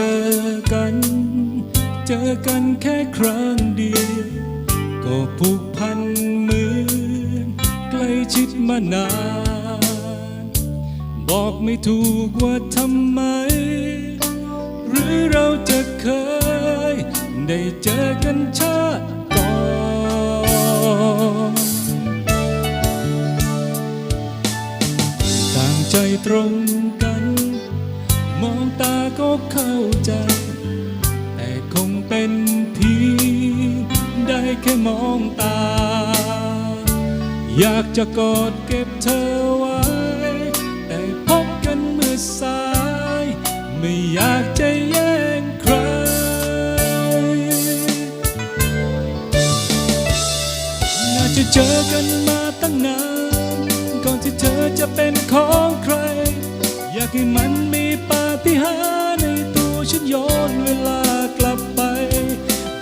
จอกัน เจอกันแค่ครั้งเดียว ก็ผูกพันเหมือนใกล้ชิดมานาน บอกไม่ถูกว่าทำไม หรือเราจะเคย ได้เจอกันชาติก่อนต่างใจตรงกัน มองตาก็เข้าใจ แต่คงเป็นเพียงได้แค่มองตา อยากจะกอดเก็บเธอไว้ แต่พบกันเมื่อสาย ไม่อยากจะแย่งใครน่าจะเจอกันมาตั้งนาน ก่อนที่เธอจะเป็นของใคร อยากให้มันมีป ฏิหารในตัวฉันย้อนเวลากลับไป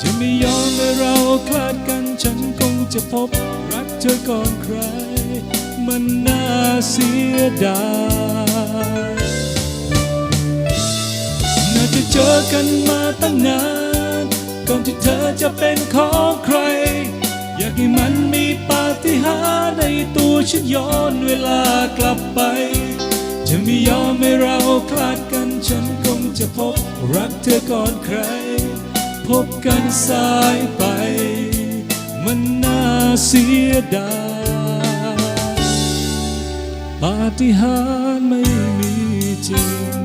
จะไม่ยอมให้เราคลาดกันฉันคงจะพบรักเธอก่อนใคร มันน่าเสียดายน่าจะเจอกันมาตั้งนาน ก่อนที่เธอจะเป็นของใคร อยากให้มันมีปาฏิหาริย์ในตัวฉันย้อนเวลากลับไป รักเธอก่อนใคร พบกันสายไป มันน่าเสียดายปาฏิหาริย์ไม่มีจริง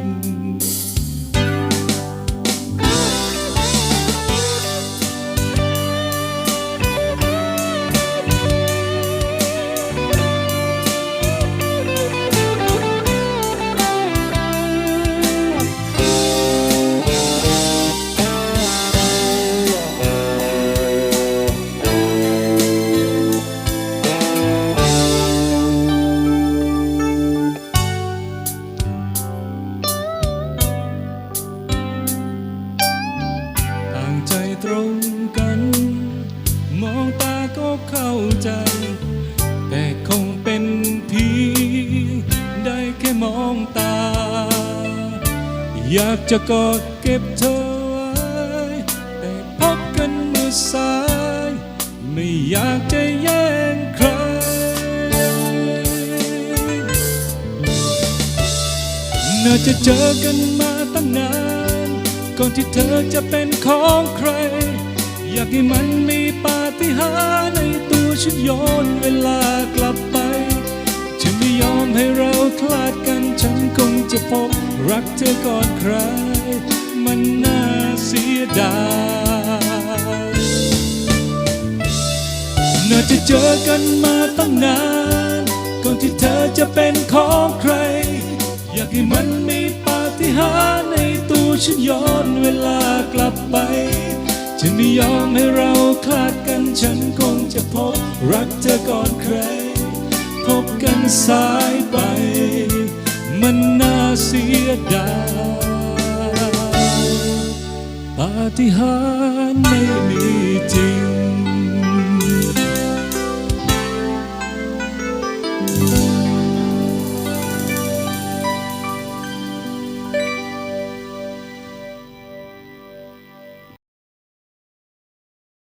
ตรงกัน มองตาก็เข้าใจ แต่คงเป็นเพียงได้แค่มองตา อยากจะกอดเก็บเธอไว้ แต่พบกันเมื่อสาย ไม่อยากจะแย่งใครน่าจะเจอกันมาตั้งนาน ก่อนที่เธอจะเป็นของใคร อยากให้มันมีปาฏิหาริย์ในตัวฉันย้อนเวลากลับไป จะไม่ยอมให้เราคลาดกันฉันคงจะพบรักเธอก่อนใคร มันน่าเสียดายน่าจะเจอกันมาตั้งนาน ก่อนที่เธอจะเป็นของใคร อยากให้มันมีปาฏิหาริย์ใน ฉันย้อนเวลากลับไป จะไม่ยอมให้เราคลาดกันฉันคงจะพบรักเธอก่อนใคร พบกันสายไป มันน่าเสียดายปาฏิหาริย์ไม่มี